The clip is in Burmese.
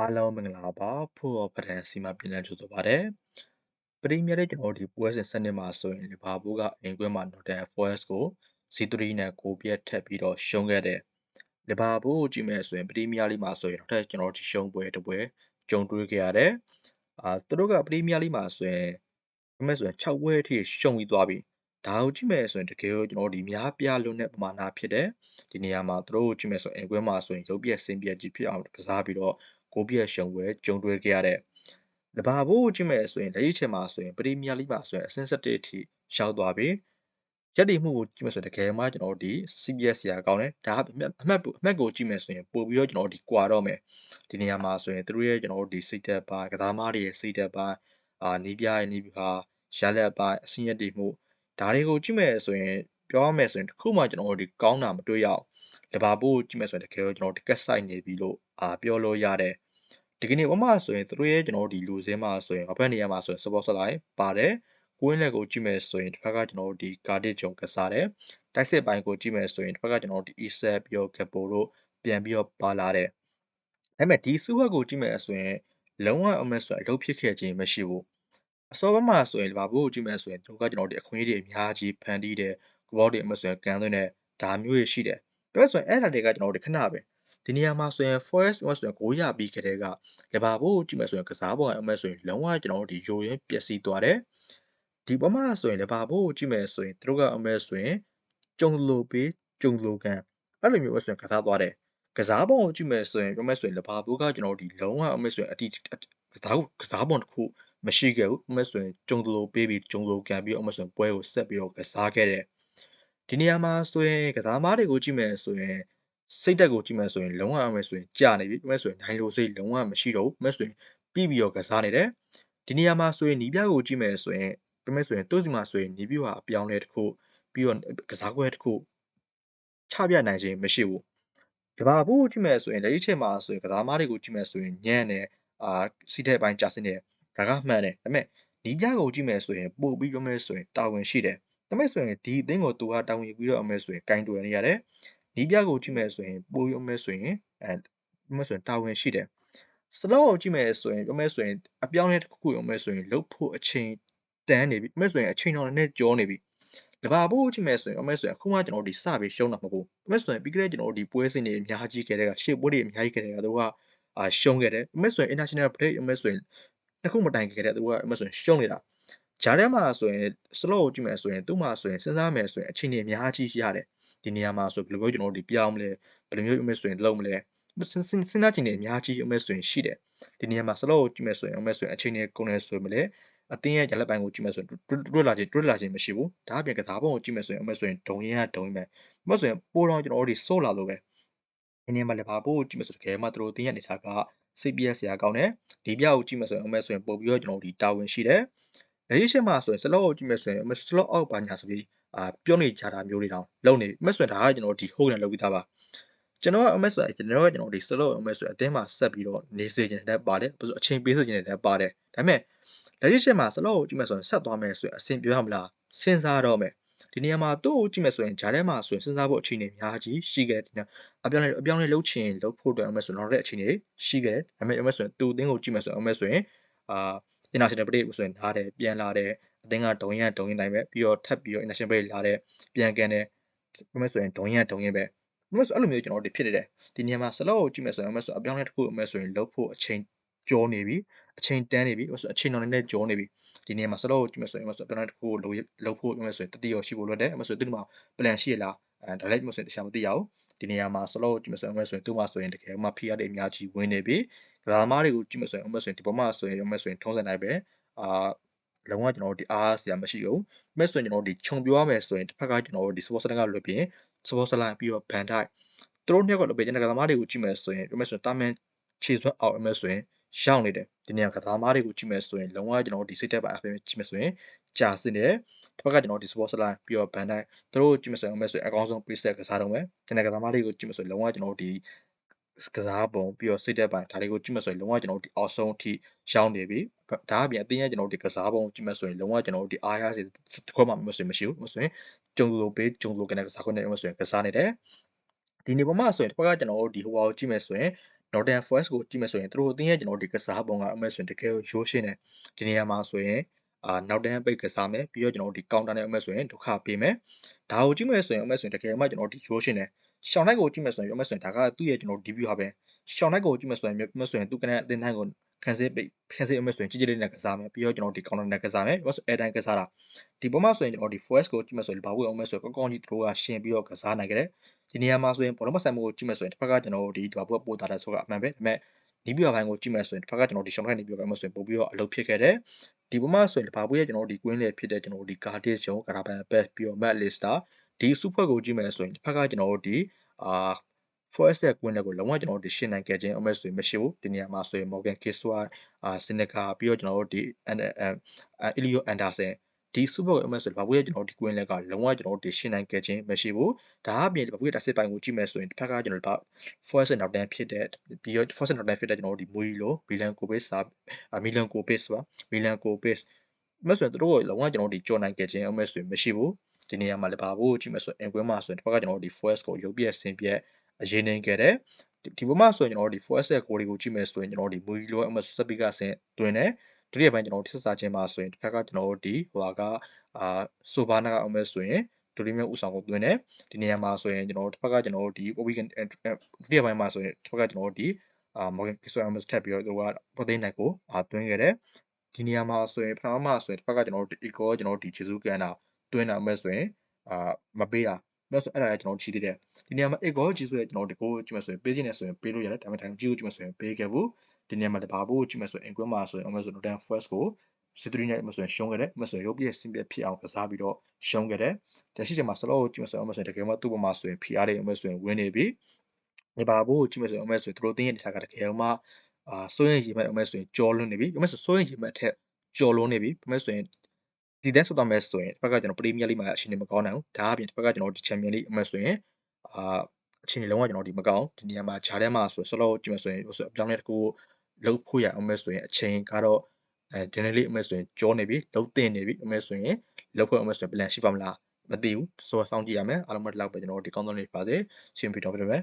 အားလုံးမင်္ဂလာပါဖို့အော်ပဒန်စီမှာပြန်လည်ကြိုဆိုပါရစေပရီးမီးယားလိကျွန်တော်တို့ဒီပွဲစဉ်စနစ်မှာဆိုရင်လီဗာပူးကအိမ်ကွင်းမှာ Nottingham Forest ကို C3 နဲ့9ပြတ်ထက်ပြီးတော့ရှုံးခဲ့တယ်လီဗာပူးကိုကြည့်မယ်ဆိုရင်ပရီးမီးယားလိမှာဆိုရင်နောက်ထပ်ကျွန်တော်တို့ရှုံးပွဲတစ်ပွဲကြုံတွေ့ခဲ့ရတယ်အာသူတို့ကပရီးမီးယားလိမှာဆိုရင်ဘယ်မဲ့ဆိုရင်6ပွဲအထိရှုံးပြီးသွားပြီဒါကိုကြည့်မယ်ဆိုရင်တကယ်လို့ကျွန်တော်တို့ဒီများပြလွန်းတဲ့ပမာဏဖြစ်တယ်ဒီနေရာမှာသူတို့ကိုကြည့်မယ်ဆိုရင်အိမ်ကွင်းမှာဆိုရင်ရုပ်ပြက်စင်ပြက်ကြီးဖြစ်အောင်ကစားပြီးတော့ ကိုပြည့်ရှုံပွဲကြုံတွေ့ခဲ့ရတဲ့လဘာဘိုးကိုကြည့်မယ်ဆိုရင်လက်ရှိချိန်မှာဆိုရင်ပရီးမီးယားလိမှာဆိုရင်အဆင့်7အထိရောက်သွားပြီရက်တည်မှုကိုကြည့်မယ်ဆိုရင်တကယ်မှကျွန်တော်တို့ဒီ CBS ရာကောင်းတယ်ဒါအမှတ်အမှတ်အမှတ်ကိုကြည့်မယ်ဆိုရင်ပို့ပြီးတော့ကျွန်တော်တို့ဒီကွာတော့မယ်ဒီနေရာမှာဆိုရင်သူတို့ရဲ့ကျွန်တော်တို့ဒီစိတ်သက်ပိုင်းကစားမားတွေရဲ့စိတ်သက်ပိုင်းအာနီးပြရဲ့နီးပြဟာရလက်ပိုင်းအဆင့်ရတည်မှုဒါတွေကိုကြည့်မယ်ဆိုရင်ပြောရမယ်ဆိုရင်တခုမှကျွန်တော်တို့ဒီကောင်းတာမတွေ့ရအောင်လဘာဘိုးကိုကြည့်မယ်ဆိုရင်တကယ်ကျွန်တော်တို့ဒီကက်ဆိုင်နေပြီလို့အာပြောလို့ရတယ် ဒီကနေ့ဘမဆိုရင်သူတို့ရဲ့ကျွန်တော်တို့ဒီလူစင်းမှာဆိုရင်အဖက်နေရာမှာဆိုရင် support ဆက်လိုက်ပါတယ်ကိုင်းလက်ကိုကြည့်မယ်ဆိုရင်တစ်ဖက်ကကျွန်တော်တို့ဒီကာဒစ်ဂျုံကစားတယ်တိုက်စစ်ပိုင်းကိုကြည့်မယ်ဆိုရင်တစ်ဖက်ကကျွန်တော်တို့ဒီ Iset ပြီးတော့ Gapo တို့ပြန်ပြီးတော့ပါလာတယ်ဒါပေမဲ့ဒီစုဝက်ကိုကြည့်မယ်ဆိုရင်လုံးဝအမက်ဆိုအလုပ်ဖြစ်ခဲ့ခြင်းမရှိဘူးအစောဘက်မှာဆိုရင်လီဗာပူးကိုကြည့်မယ်ဆိုရင်သူကကျွန်တော်တို့ဒီအခွင့်အရေးတွေအများကြီးဖန်တီးတယ်ကဘောတွေအမက်ဆိုရင်ကန်သွင်းတယ်ဒါမျိုးတွေရှိတယ်ပြောဆိုရင်အဲ့ဒါတွေကကျွန်တော်တို့ခဏပဲ ဒီနေရာမှာဆိုရင် Forest ဆိုရင်ကိုရပြီးခဲ့တဲ့ကလီဗာပူးကိုကြည့်မယ်ဆိုရင်ကစားပေါ်အမက်ဆိုရင်လုံးဝကျွန်တော်တို့ဒီယိုရင်းပျက်စီးသွားတယ်ဒီပေါ်မှာဆိုရင်လီဗာပူးကိုကြည့်မယ်ဆိုရင်သူတို့ကအမက်ဆိုရင်ကြုံလိုပေးကြုံလိုကန်အဲ့လိုမျိုးဆိုရင်ကစားသွားတယ်ကစားပုံကိုကြည့်မယ်ဆိုရင်ပြောမယ်ဆိုရင်လီဗာပူးကကျွန်တော်တို့ဒီလုံးဝအမက်ဆိုရင်အတီကစားကစားပုံတစ်ခုမရှိခဲ့ဘူးအမဆိုရင်ကြုံတလို့ပေးပြီးကြုံလို့ကန်ပြီးအမဆိုရင်ပွဲကိုဆက်ပြီးတော့ကစားခဲ့တယ်ဒီနေရာမှာဆိုရင်ကစားမားတွေကိုကြည့်မယ်ဆိုရင် စိတ်တက်ကိုကြည့်မယ်ဆိုရင်လုံးဝအမဆိုရင်ကြာနေပြီအမဆိုရင်နိုင်လို့စိတ်လုံးဝမရှိတော့ဘူးအမဆိုရင်ပြီးပြီးတော့ကစားနေတယ်ဒီနေရာမှာဆိုရင်နီးပြကိုကြည့်မယ်ဆိုရင်ပြမယ်ဆိုရင်သူ့စီမှာဆိုရင်နီးပြဟာအပြောင်းလဲတစ်ခုပြီးတော့ကစားကွဲတစ်ခုချပြနိုင်ခြင်းမရှိဘူးကဘာဘူးကြည့်မယ်ဆိုရင်လက်ရှိချိန်မှာဆိုရင်ကစားမားတွေကိုကြည့်မယ်ဆိုရင်ညံ့နေအာစီးတဲ့ပိုင်းကြာစင်းနေဒါကမှန်တယ်ဒါပေမဲ့ဒီပြကိုကြည့်မယ်ဆိုရင်ပို့ပြီးပြောမယ်ဆိုရင်တာဝန်ရှိတယ်ဒါပေမဲ့ဆိုရင်ဒီအသင်းကိုသူကတာဝန်ယူပြီးတော့အမယ်ဆိုရင်ကင်တွယ်နေရတယ် ဒီပြကိုကြည့်မယ်ဆိုရင်ပို့ပြီးအမယ်ဆိုရင်အဲပြောမယ်ဆိုရင်တာဝန်ရှိတယ်စလောကိုကြည့်မယ်ဆိုရင်ပြောမယ်ဆိုရင်အပြောင်းလဲတစ်ခုခုရုံမယ်ဆိုရင်လုတ်ဖို့အချိန်တန်းနေပြီပြောမယ်ဆိုရင်အချိန်တော်နဲ့ကြောနေပြီလဘာဘူးကြည့်မယ်ဆိုရင်အမေဆိုရင်အခုမှကျွန်တော်တို့ဒီစပြီးရှုံးတာမဟုတ်ဘူးအမေဆိုရင်ပြီးခဲ့တဲ့ကျွန်တော်တို့ဒီပွဲစဉ်တွေအများကြီးခဲ့တဲ့ကရှေ့ပွဲတွေအများကြီးခဲ့တဲ့ကတို့ကအာရှုံးခဲ့တယ်အမေဆိုရင် international break အမေဆိုရင်တစ်ခုမတိုင်ခဲ့တဲ့တို့ကအမေဆိုရင်ရှုံးနေတာဂျားထဲမှာဆိုရင် slow ကိုကြည့်မယ်ဆိုရင်သူ့မှာဆိုရင်စဉ်းစားမယ်ဆိုရင်အချိန်တွေအများကြီးရတယ် ဒီနေရာမှာဆိုဘယ်လိုမျိုးကျွန်တော်တို့ဒီပြောင်းမလဲဘယ်လိုမျိုးအမေဆိုရင်လုံးမလဲစဉ်းစဉ်းစားချိန်တွေအများကြီးအမေဆိုရင်ရှိတယ်ဒီနေရာမှာ slow ကိုကြည့်မယ်ဆိုရင်အမေဆိုရင်အချိန်တွေကုန်နေဆိုရင်မလဲအတင်းရဲ့ရလက်ပိုင်းကိုကြည့်မယ်ဆိုရင်တွတ်လာခြင်းတွတ်လာခြင်းမရှိဘူးဒါအပြင်ကစားပုံကိုကြည့်မယ်ဆိုရင်အမေဆိုရင်ဒုံရင်ကဒုံရင်ပဲမဟုတ်ဆိုရင်ပိုးတော့ကျွန်တော်တို့ဒီစိုးလာလို့ပဲဒီနေ့မှာလည်းဘာပို့ကိုကြည့်မယ်ဆိုတကယ်မှသူတို့တင်းရအနေထားက CPS ရာကောင်းတယ်ဒီပြကိုကြည့်မယ်ဆိုရင်အမေဆိုရင်ပို့ပြီးတော့ကျွန်တော်တို့ဒီတာဝန်ရှိတယ်လက်ရှိချက်မှာဆိုရင်စလော့ကိုကြည့်မယ်ဆိုရင်အမေစလော့အောက်ပါညာဆိုပြီး အာပြောနေကြတာမျိုးတွေတောင်လုံနေအမေဆိုရင်ဒါကကျွန်တော်တို့ဒီဟုတ်တယ်လုပ်ပြီးသားပါကျွန်တော်ကအမေဆိုရင်ကျွန်တော်ကကျွန်တော်ဒီစလော့အမေဆိုရင်အတင်းမှာဆက်ပြီးတော့နေစေခြင်းတဲ့ပါတယ်အချိန်ပေးစေခြင်းတဲ့ပါတယ်ဒါပေမဲ့လက်ရှိချက်မှာစလော့ကိုကြည့်မယ်ဆိုရင်ဆက်သွားမယ်ဆိုရင်အဆင်ပြေရမလားစဉ်းစားတော့မယ်ဒီနေရာမှာသူ့ကိုကြည့်မယ်ဆိုရင်ဂျားထဲမှာဆိုရင်စဉ်းစားဖို့အခြေအနေအများကြီးရှိခဲ့တယ်ဒီနေ့အပြောင်းလဲအပြောင်းလဲလုပ်ချင်လုပ်ဖို့အတွက်အမေဆိုရင်တော့တဲ့အခြေအနေရှိခဲ့တယ်ဒါပေမဲ့အမေဆိုရင်သူ့အသင်းကိုကြည့်မယ်ဆိုရင်အမေဆိုရင်အာ international break ဆိုရင်နားတယ်ပြန်လာတယ် အသင်းကဒုံရင်ဒုံရင်တိုင်းပဲပြီးတော့ထပ်ပြီးတော့ international break လာတယ်ပြန်ကန်တယ်အမေဆိုရင်ဒုံရင်ဒုံရင်ပဲအမေဆိုအဲ့လိုမျိုးကျွန်တော်တို့ဖြစ်နေတယ်ဒီနေရာမှာ slow ကိုကြည့်မယ်ဆိုရင်အမေဆိုအပြောင်းလဲတစ်ခုအမေဆိုရင်လုပ်ဖို့အချိန်ကြောနေပြီအချိန်တန်းနေပြီဆိုအချိန်တော်နဲ့ကြောနေပြီဒီနေရာမှာစတော့ကြည့်မယ်ဆိုရင်မဆိုပြန်တစ်ခုကိုလုပ်လုပ်ဖို့ပြောမယ်ဆိုရင်တတိရောရှိဖို့လိုတယ်မဆိုသူ့မှာ plan ရှိရလားအဲဒါလည်းမဆိုရင်တခြားမသိရအောင်ဒီနေရာမှာစတော့ကြည့်မယ်ဆိုရင်မဆိုရင်သူ့မှာဆိုရင်တကယ်မှ PR တွေအများကြီးဝင်နေပြီကစားသမားတွေကိုကြည့်မယ်ဆိုရင်မဆိုရင်ဒီပေါ်မှာဆိုရင်မဆိုရင်ထုံးစံတိုင်းပဲအာ လုံးဝကျွန်တော်တို့ဒီအားစရာမရှိဘူး။မဲ့ဆိုရင်ကျွန်တော်တို့ဒီခြုံပြောရမယ်ဆိုရင်တစ်ဖက်ကကျွန်တော်တို့ဒီ support center ကလွတ်ပြင် support center ပြီးတော့ band type သူတို့နှစ်ယောက်ကလွတ်ပြင်ကျွန်တော်ကသမားတွေကိုကြည့်မယ်ဆိုရင်ပြောမယ်ဆိုရင်တာမန်ခြေစွမ်းအောင်မဲ့ဆိုရင်ရောက်နေတယ်ဒီနေရာကစားမားတွေကိုကြည့်မယ်ဆိုရင်လုံးဝကျွန်တော်တို့ဒီစိတ်တက်ပါအဖေကြည့်မယ်ဆိုရင်ကြာစင်တယ်တစ်ဖက်ကကျွန်တော်ဒီ support line ပြီးတော့ band တိုင်းသူတို့ကြည့်မယ်ဆိုရင်မဲ့ဆိုရင်အကောင်းဆုံး preset ကစားတော့မယ်ကျွန်တော်ကစားမားတွေကိုကြည့်မယ်ဆိုရင်လုံးဝကျွန်တော်တို့ဒီ ကစားပုံပြီးတော့စိတ်တက်ပိုင်းဒါတွေကိုကြည့်မယ်ဆိုရင်လုံးဝကျွန်တော်တို့ဒီအောက်ဆုံးအထိရောက်နေပြီဒါအပြင်အတင်းရဲ့ကျွန်တော်တို့ဒီကစားပုံကြည့်မယ်ဆိုရင်လုံးဝကျွန်တော်တို့ဒီအားရစေတစ်ခွက်မှမဆိုရင်မရှိဘူးမဆိုရင်ဂျုံလိုပေးဂျုံလိုကနေကစားခွင့်နဲ့မဆိုရင်ကစားနေတယ်ဒီနေပေါ်မှာဆိုရင်တစ်ခါကကျွန်တော်တို့ဒီဟိုဟာကိုကြည့်မယ်ဆိုရင် Nottingham Forest ကိုကြည့်မယ်ဆိုရင်သူတို့အသင်းရဲ့ကျွန်တော်တို့ဒီကစားပုံကအမှဆိုရင်တကယ်ကိုရိုးရှင်းတယ်ဒီနေရာမှာဆိုရင်အာနောက်တန်းပိတ်ကစားမယ်ပြီးတော့ကျွန်တော်တို့ဒီကောင်တာနဲ့အမှဆိုရင်ဒုက္ခပေးမယ်ဒါကိုကြည့်မယ်ဆိုရင်အမှဆိုရင်တကယ်မှကျွန်တော်တို့ဒီရိုးရှင်းတယ် ရှောင်းလိုက်ကိုကြည့်မယ်ဆိုရင်အမှဆိုရင်ဒါကသူ့ရဲ့ကျွန်တော်တို့ debut ဟာပဲရှောင်းလိုက်ကိုကြည့်မယ်ဆိုရင်အမှဆိုရင်သူကနေအသင်းတိုင်းကိုခန်းစစ်ပိတ်ခန်းစစ်အမှဆိုရင်ကြီးကြီးလေးနဲ့ကစားမယ်ပြီးတော့ကျွန်တော်တို့ဒီကောင်တာနဲ့ကစားမယ်ပြီးတော့ air time ကစားတာဒီပုံမှာဆိုရင်ကျွန်တော်ဒီ forest ကိုကြည့်မယ်ဆိုရင်ဘာဘူးအောင်မယ်ဆိုရင်ကောင်းကောင်းကြီးသူတို့ကရှင်ပြီးတော့ကစားနိုင်ကြတယ်ဒီနေရာမှာဆိုရင်ဘောလုံးမဆိုင်မှုကိုကြည့်မယ်ဆိုရင်တစ်ဖက်ကကျွန်တော်တို့ဒီဘာဘူးကပို့တာတဲ့ဆိုကအမှန်ပဲဒါပေမဲ့နီးပြပိုင်းကိုကြည့်မယ်ဆိုရင်တစ်ဖက်ကကျွန်တော်ဒီရှောင်းခိုင်းနေပြပိုင်းမှာဆိုရင်ပို့ပြီးတော့အလုပ်ဖြစ်ခဲ့တယ်ဒီပုံမှာဆိုရင်ဘာဘူးရဲ့ကျွန်တော်တို့ဒီကွင်းလေဖြစ်တဲ့ကျွန်တော်တို့ဒီ Cardiff ဂျုံကရာဘန်ဘက်ပြီးတော့ Matt Lister ဒီစုဖွဲ့ကိုကြည့်မယ်ဆိုရင်တစ်ဖက်ကကျွန်တော်တို့ဒီအာ Forest ရဲ့ကွင်းတွေကိုလုံးဝကျွန်တော်တို့ဒီရှင်းနိုင်ခဲ့ခြင်းအမေဆိုရင်မရှိဘူးဒီနေရာမှာဆိုရင် Morgan Kiswa အာ Seneca ပြီးတော့ကျွန်တော်တို့ဒီ Elio Anderson ဒီ super အမဆိုဘာဘူးရဲ့ကျွန်တော်ဒီ queen လက်ကလုံးဝကျွန်တော်ဒီရှင်းနိုင်ခဲ့ခြင်းမရှိဘူးဒါအပြင်ဘာဘူးရဲ့တစ်စစ်ပိုင်းကိုကြည့်မယ်ဆိုရင်တစ်ဖက်ကကျွန်တော်တို့ first နောက်တန်းဖြစ်တဲ့ပြီးတော့ first နောက်တန်းဖြစ်တဲ့ကျွန်တော်တို့ဒီမွေလိုမီလန်ကိုပေးစာမီလန်ကိုပေးဆိုတာမီလန်ကိုပေးမဆိုရင်တို့ကလုံးဝကျွန်တော်ဒီကြော်နိုင်ခဲ့ခြင်းအမဆိုရင်မရှိဘူး ဒီနေရာမှာလည်းဘာဘူးကြည့်မယ်ဆိုရင်အင်ကွင်းမှာဆိုရင်တစ်ဖက်ကကျွန်တော်ဒီ first ကိုရုပ်ပြက်ဆင်ပြက်အရေးနိုင်ခဲ့တယ်ဒီဘက်မှာဆိုရင်ကျွန်တော်တို့ဒီ first ရဲ့ goal တွေကိုကြည့်မယ်ဆိုရင်ကျွန်တော်တို့ဒီမွေလိုအမစပီကဆင်တွင်တယ်ဒုတိယပိုင်းကျွန်တော်တို့ဆက်စားခြင်းမှာဆိုရင်တစ်ဖက်ကကျွန်တော်တို့ဒီဟိုကအာဆိုဘာနာကအမဲဆိုရင်ဒိုရီမျိုးဥဆောင်ကိုတွင်တယ်ဒီနေရာမှာဆိုရင်ကျွန်တော်တို့တစ်ဖက်ကကျွန်တော်တို့ဒီ weekend ဒုတိယပိုင်းမှာဆိုရင်တစ်ဖက်ကကျွန်တော်တို့ဒီအာ Morgan Kiso Amos ထပ်ပြီးတော့သူကပေါ်သိန်းနိုင်ကိုအာတွင်းခဲ့တယ်ဒီနေရာမှာဆိုရင်ပထမမှာဆိုရင်တစ်ဖက်ကကျွန်တော်တို့ eco ကျွန်တော်တို့ဒီ Jesus ကန်တာ တွင်းတာအမဲဆိုရင်အာမပေးတာဒါဆိုအဲ့ဒါလည်းကျွန်တော်ချီးသေးတယ်ဒီနေရာမှာ eco ကြီးဆိုရင်ကျွန်တော်ဒီကိုကြည့်မယ်ဆိုရင်ပေးခြင်းနဲ့ဆိုရင်ပေးလို့ရတယ်ဒါပေမဲ့ time ကြီးကိုကြည့်မယ်ဆိုရင်ပေးခဲ့ဘူးဒီနေရာမှာတဘာဖို့ကြည့်မယ်ဆိုရင် Inquim မှာဆိုရင် Amazon Notan First ကိုစစ်တရီနဲ့မဆိုရင်ရှုံးခဲ့တယ်မဆိုရင်ရုပ်ပြည့်စင်ပြည့်ဖြစ်အောင်ကစားပြီးတော့ရှုံးခဲ့တယ်တရှိချိန်မှာ slow ကိုကြည့်မယ်ဆိုရင်မဆိုရင်တကယ်မှသူ့ပေါ်မှာဆိုရင် PR တွေအမဆိုရင်ဝင်နေပြီဒီဘာဖို့ကြည့်မယ်ဆိုရင်အမဆိုရင်သူတို့တင်းရဲ့တရားကတကယ်မှအာစိုးရင်ရေမဲ့အမဆိုရင်ကြော်လွန်းနေပြီအမဆိုစိုးရင်ရေမဲ့အထက်ကြော်လွန်းနေပြီအမဆိုရင် ဒီတဲ့ဆိုတော့မဲဆိုရင်တစ်ဖက်ကကျွန်တော်ပရီးမီးယားလိမှာအရှင်နေမကောင်းနိုင်ဘူးဒါအပြင်တစ်ဖက်ကကျွန်တော်ဒီချန်ပီယံလိအမဆိုရင်အာအချိန်လုံးဝကျွန်တော်ဒီမကောင်းဒီနေရာမှာဂျားထဲမှာဆို slow ကြည့်မယ်ဆိုရင်ဆိုအပြောင်းလဲတစ်ခုလုံးဖို့ရအောင်မဲဆိုရင်အချိန်ကတော့အဲဒီနေ့လေးအမဲဆိုရင်ကြောနေပြီလုံးတင်နေပြီအမဲဆိုရင်လောက်ဖို့အမဲဆိုရင် plan ရှိပါမလားမသိဘူးဆိုတော့စောင့်ကြည့်ရမယ်အားလုံးမတလောက်ပဲကျွန်တော်တို့ဒီကောင်းဆုံးလေးပါစေရှင်ပြတော်ပြတယ်